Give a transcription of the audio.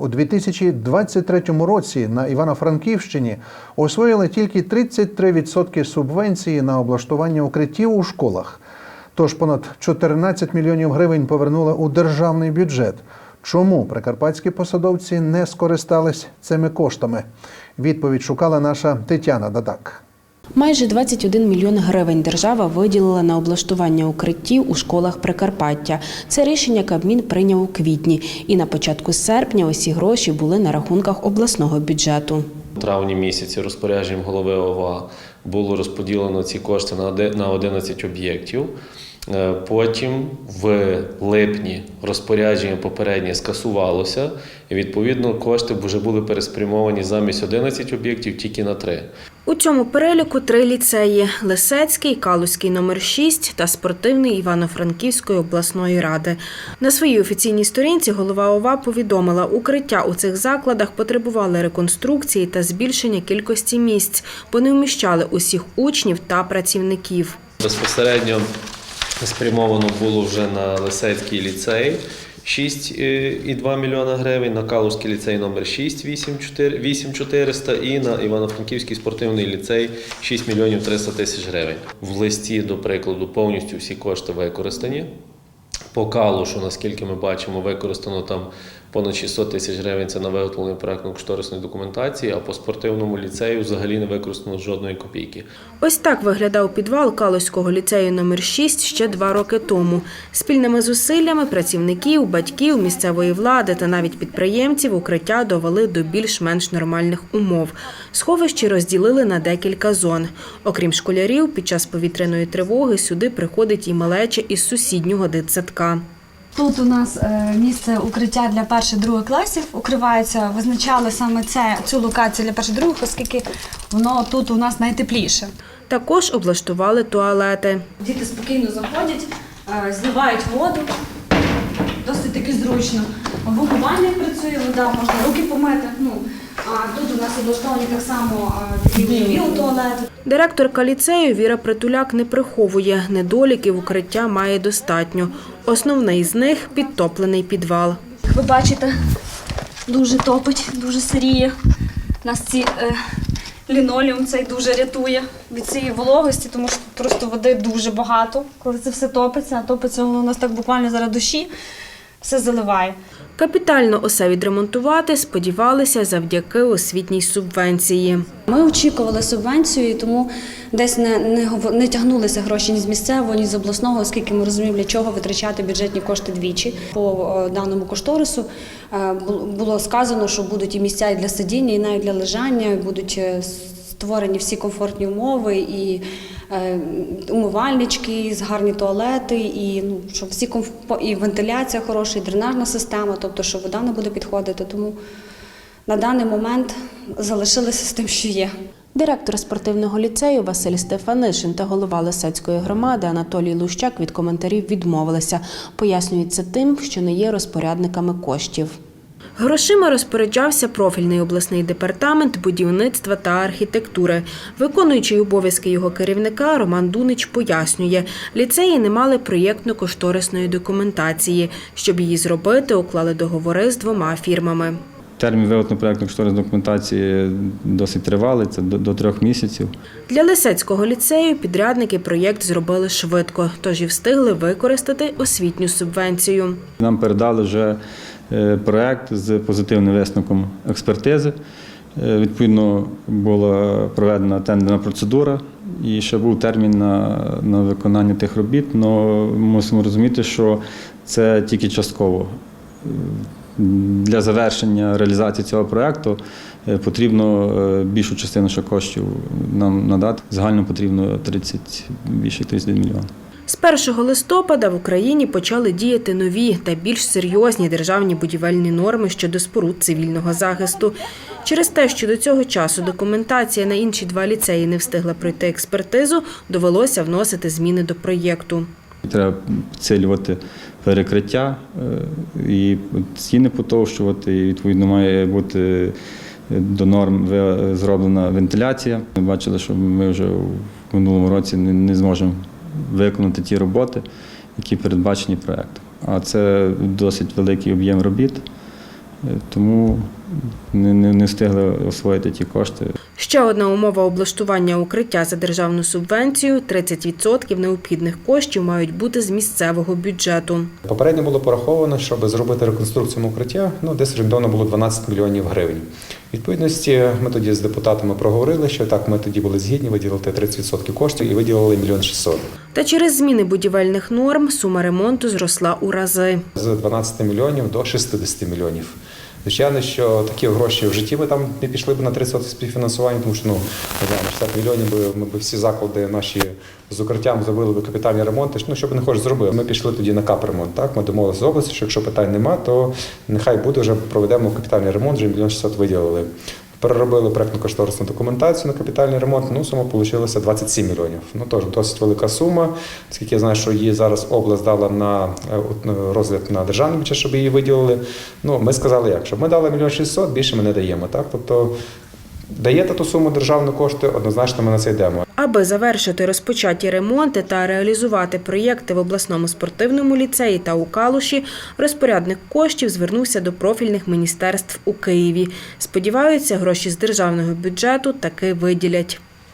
У 2023 році на Івано-Франківщині освоїли тільки 33% субвенції на облаштування укриттів у школах. Тож понад 14 мільйонів гривень повернули у державний бюджет. Чому прикарпатські посадовці не скористались цими коштами? Відповідь шукала наша Тетяна Дадак. Майже 21 мільйон гривень держава виділила на облаштування укриттів у школах Прикарпаття. Це рішення Кабмін прийняв у квітні, і на початку серпня усі гроші були на рахунках обласного бюджету. У травні місяці розпорядженням голови ОВА було розподілено ці кошти на оде- 11 об'єктів. Е, Потім в липні розпорядження попереднє скасувалося, і відповідно кошти вже були переспрямовані замість 11 об'єктів тільки на 3. У цьому переліку три ліцеї: Лисецький, Калузький номер 6 та спортивний Івано-Франківської обласної ради. На своїй офіційній сторінці голова ОВА повідомила, укриття у цих закладах потребували реконструкції та збільшення кількості місць, бо не вміщали усіх учнів та працівників. Безпосередньо спрямовано було вже на Лисецький ліцей 6,2 мільйона гривень, на Калузький ліцей номер 6 8400 і на Івано-Франківський спортивний ліцей 6 мільйонів 300 тисяч гривень. В листі, до прикладу, повністю всі кошти використані. По Калушу, наскільки ми бачимо, використано там понад 600 тисяч гривень це на виготовлення проектно-кошторисної документації, а по спортивному ліцею взагалі не використано жодної копійки. Ось так виглядав підвал Калузького ліцею номер 6 ще два роки тому. Спільними зусиллями працівників, батьків, місцевої влади та навіть підприємців укриття довели до більш-менш нормальних умов. Сховищі розділили на декілька зон. Окрім школярів, під час повітряної тривоги сюди приходить і малеча із сусіднього дитсадка. Тут у нас е, місце укриття для перших других класів укривається. Визначали саме це цю локацію для перших других, оскільки воно тут у нас найтепліше. Також облаштували туалети. Діти спокійно заходять, е, зливають воду, досить таки зручно. Вимивальник працює, вода, можна руки помити. Ну, а тут у нас облаштовані так само такі. Директорка ліцею Віра Притуляк не приховує. Недоліків укриття має достатньо. Основний з них підтоплений підвал. Як ви бачите, дуже топить, дуже сиріє. Нас ці е, лінолеум цей дуже рятує від цієї вологості, тому що просто води дуже багато, коли це все топиться, а топиться воно у нас так буквально зараз душі, все заливає. Капітально усе відремонтувати сподівалися завдяки освітній субвенції. Ми очікували субвенцію, тому десь не, не, не тягнулися гроші ні з місцевого, ні з обласного, оскільки ми розуміємо, для чого витрачати бюджетні кошти двічі. По е, даному кошторису е, було сказано, що будуть і місця і для сидіння, і навіть для лежання, будуть е, створені всі комфортні умови, і умивальнички, і гарні туалети, і ну, щоб всі комф- і вентиляція хороша, і дренажна система, тобто, що вода не буде підходити. Тому на даний момент залишилися з тим, що є. Директор спортивного ліцею Василь Стефанишин та голова Лисецької громади Анатолій Лущак від коментарів відмовилися. Пояснюється тим, що не є розпорядниками коштів. Грошима розпоряджався профільний обласний департамент будівництва та архітектури. Виконуючий обов'язки його керівника Роман Дунич пояснює, ліцеї не мали проєктно-кошторисної документації. Щоб її зробити, уклали договори з двома фірмами. Термін виготовлення проєктно кошторисної документації досить тривалий, це до, до трьох місяців. Для Лисецького ліцею підрядники проєкт зробили швидко, тож і встигли використати освітню субвенцію. Нам передали вже е, проєкт з позитивним висновком експертизи. Е, Відповідно, була проведена тендерна процедура і ще був термін на, на виконання тих робіт. але мусимо розуміти, що це тільки частково. Для завершення реалізації цього проєкту е, потрібно більшу частину коштів нам надати. Загально потрібно 30, більше 31 мільйон. З 1 листопада в Україні почали діяти нові та більш серйозні державні будівельні норми щодо споруд цивільного захисту. Через те, що до цього часу документація на інші два ліцеї не встигла пройти експертизу, довелося вносити зміни до проєкту. Треба підсилювати перекриття е, і стіни потовщувати, і відповідно має бути до норм зроблена вентиляція. Ми бачили, що ми вже в минулому році не зможемо виконати ті роботи, які передбачені проєктом. А це досить великий об'єм робіт. е, тому не, не, не встигли освоїти ті кошти. Ще одна умова облаштування укриття за державну субвенцію 30% необхідних коштів мають бути з місцевого бюджету. Попередньо було пораховано, щоб зробити реконструкцію укриття, ну десь орієнтовно було 12 мільйонів гривень. Відповідності ми тоді з депутатами проговорили, що так ми тоді були згідні виділити 30% коштів і виділили мільйон 600. Та через зміни будівельних норм сума ремонту зросла у рази. З 12 мільйонів до 60 мільйонів. Звичайно, що такі гроші в житті ми там не пішли б на 30% співфінансування, тому що ну не знаю, 60 мільйонів би ми б всі заклади наші з укриттям зробили б капітальні ремонти. Ну що б не хочеш зробити, Ми пішли тоді на капремонт. Так ми домовилися з області, що якщо питань нема, то нехай буде вже проведемо капітальний ремонт, вже мільйон 600 виділили. Переробили проектну кошторисну документацію на капітальний ремонт. Ну, сума вийшла 27 мільйонів. Ну теж досить велика сума. Оскільки я знаю, що її зараз область дала на е, розгляд на державний бюджет, щоб її виділили. Ну, ми сказали, як щоб ми дали мільйон 600, більше ми не даємо. Так, тобто даєте ту суму державну кошти, однозначно ми на це йдемо. Аби завершити розпочаті ремонти та реалізувати проєкти в обласному спортивному ліцеї та у Калуші, розпорядник коштів звернувся до профільних міністерств у Києві. Сподіваються, гроші з державного бюджету таки виділять.